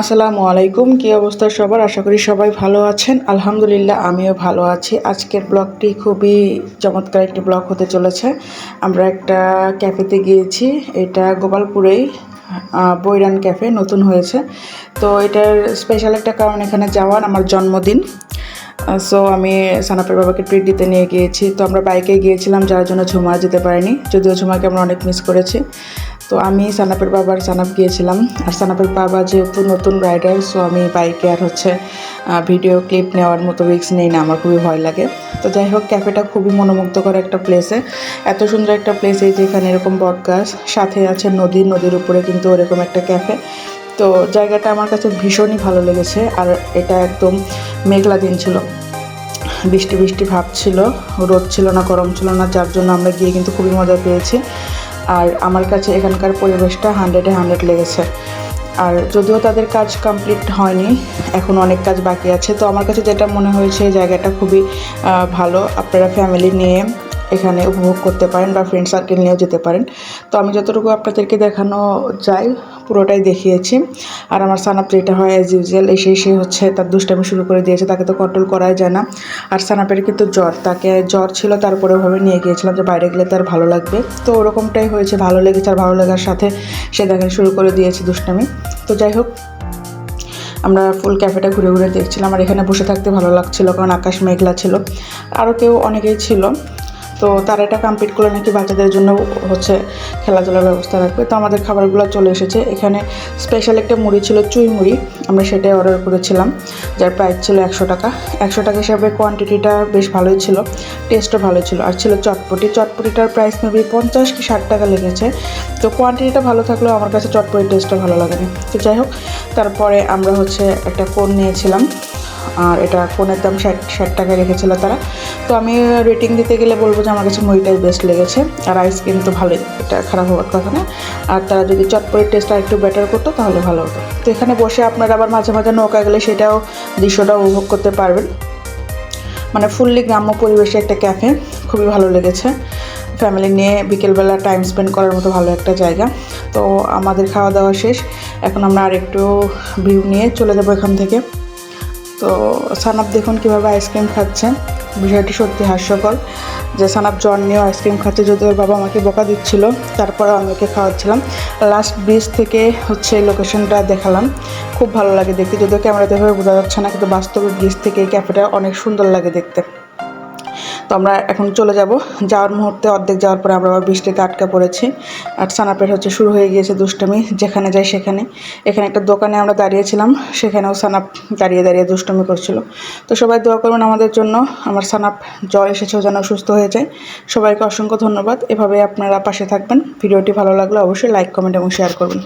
আসসালামু আলাইকুম, কী অবস্থা সবার? আশা করি সবাই ভালো আছেন। আলহামদুলিল্লাহ, আমিও ভালো আছি। আজকের ব্লগটি খুবই চমৎকার একটি ব্লগ হতে চলেছে। আমরা একটা ক্যাফেতে গিয়েছি। এটা গোপালপুরেই বৈরান ক্যাফে নতুন হয়েছে। তো এটার স্পেশাল একটা কারণ এখানে যাওয়ার আমার জন্মদিন। সো আমি সানাপের বাবাকে ট্রিট দিতে নিয়ে গিয়েছি। তো আমরা বাইকে গিয়েছিলাম, যার জন্য ঝুমা যেতে পারিনি। যদিও ঝুমাকে আমরা অনেক মিস করেছি। তো আমি সানাপের বাবার সানাপ গিয়েছিলাম। আর সানাপের বাবা যেহেতু নতুন রাইডার সো আমি বাইকে আর হচ্ছে ভিডিও ক্লিপ নেওয়ার মতো রিক্স নেই না, আমার খুবই ভয় লাগে। তো যাই হোক ক্যাফেটা খুবই মনোমুগ্ধকর একটা প্লেসে এত সুন্দর একটা প্লেস এই যেখানে এরকম বটগাছ সাথে আছে নদী, নদীর উপরে কিন্তু ওরকম একটা ক্যাফে তো জায়গাটা আমার কাছে ভীষণই ভালো লেগেছে, আর এটা একদম মেঘলা দিন ছিল। বৃষ্টি বৃষ্টি ভাব ছিল, রোদ ছিল না, গরম ছিল না, যার জন্য আমরা গিয়ে কিন্তু খুবই মজা পেয়েছি। আর আমার কাছে এখানকার পরিবেশটা হান্ড্রেডে হান্ড্রেড লেগেছে। আর যদিও তাদের কাজ কমপ্লিট হয়নি, এখন অনেক কাজ বাকি আছে। তো আমার কাছে যেটা মনে হয়েছে জায়গাটা খুবই ভালো। আপনারা ফ্যামিলি নিয়ে এখানে উপভোগ করতে পারেন বা ফ্রেন্ড সার্কেল নিয়েও যেতে পারেন। তো আমি যতটুকু আপনাদেরকে দেখানো যায় পুরোটাই দেখিয়েছি। আর আমার সানাপ যেটা হয় অ্যাজ ইউজুয়াল এসে এসে হচ্ছে তার দুষ্টামি শুরু করে দিয়েছে, তাকে তো কন্ট্রোল করাই যায় না। আর সানাপের কিন্তু জ্বর, তাকে জ্বর ছিল, তারপরে ওভাবে নিয়ে গিয়েছিলাম যে বাইরে গেলে তার ভালো লাগবে। তো ওরকমটাই হয়েছে, ভালো লেগেছে আর ভালো লাগার সাথে সে দেখেন শুরু করে দিয়েছে দুষ্টামি। তো যাই হোক, আমরা ফুল ক্যাফেটা ঘুরে ঘুরে দেখছিলাম, আর এখানে বসে থাকতে ভালো লাগছিল, কারণ আকাশ মেঘলা ছিল। আরও কেউ অনেকেই ছিল। তো তারা এটা কমপ্লিট করলে নাকি বাচ্চাদের জন্য হচ্ছে খেলাধুলার ব্যবস্থা রাখবে তো আমাদের খাবারগুলো চলে এসেছে। এখানে স্পেশাল একটা মুড়ি ছিল, চুই মুড়ি। আমরা সেটাই অর্ডার করেছিলাম, যার প্রাইস ছিল একশো টাকা। একশো টাকা হিসাবে কোয়ান্টিটিটা বেশ ভালোই ছিল টেস্টও ভালো ছিল। আর ছিল চটপটি। চটপটিটার প্রাইস মেবি পঞ্চাশ কি ষাট টাকা লেগেছে। তো কোয়ান্টিটিটা ভালো থাকলেও আমার কাছে চটপটির টেস্টটা ভালো লাগেনি। তো যাই হোক, তারপরে আমরা হচ্ছে একটা কোন নিয়েছিলাম। আর এটা কোনের দাম ষাট ষাট টাকায় রেখেছিল তারা। তো আমি রেটিং দিতে গেলে বলব যে আমার কাছে মুড়িটাই বেস্ট লেগেছে। আর আইসক্রিম তো ভালোই, এটা খারাপ হওয়ার কথা না। আর তারা যদি চটপটির টেস্টটা একটু বেটার করতো, তাহলে ভালো হতো। তো এখানে বসে আপনারা আবার মাঝে মাঝে নৌকা গেলে সেটাও দৃশ্যটা উপভোগ করতে পারবেন। মানে ফুললি গ্রাম্য পরিবেশে একটা ক্যাফে খুবই ভালো লেগেছে। ফ্যামিলি নিয়ে বিকেলবেলা টাইম স্পেন্ড করার মতো ভালো একটা জায়গা। তো আমাদের খাওয়া দাওয়া শেষ। এখন আমরা আর একটু ভিউ নিয়ে চলে যাব এখান থেকে। তো সানাপ দেখুন কীভাবে আইসক্রিম খাচ্ছেন বিষয়টি সত্যি হাস্যকর যে সানাব জ্বর নিয়েও আইসক্রিম খাচ্ছে, যদিও বাবা আমাকে বকা দিচ্ছিল তারপরে আমি ওকে খাওয়াচ্ছিলাম। লাস্ট ব্রিজ থেকে হচ্ছে লোকেশনটা দেখালাম। খুব ভালো লাগে দেখতে, যদিও ক্যামেরাতে ভাবে বোঝা যাচ্ছে না, কিন্তু বাস্তবে ব্রিজ থেকে এই ক্যাফেটা অনেক সুন্দর লাগে দেখতে। তো আমরা এখন চলে যাব। যাওয়ার মুহূর্তে অর্ধেক যাওয়ার পরে আমরা আবার বৃষ্টিতে আটকা পড়েছি। আর সানাপের হচ্ছে শুরু হয়ে গিয়েছে দুষ্টমি, যেখানে যাই সেখানে। এখানে একটা দোকানে আমরা দাঁড়িয়েছিলাম, সেখানেও সানাপ দাঁড়িয়ে দাঁড়িয়ে দুষ্টমি করছিল। তো সবাই দোয়া করবেন আমাদের জন্য, আমার সানাপ জ্বর এসেছেও যেন সুস্থ হয়ে যায়। সবাইকে অসংখ্য ধন্যবাদ এভাবে আপনারা পাশে থাকবেন। ভিডিওটি ভালো লাগলে অবশ্যই লাইক, কমেন্ট এবং শেয়ার করবেন।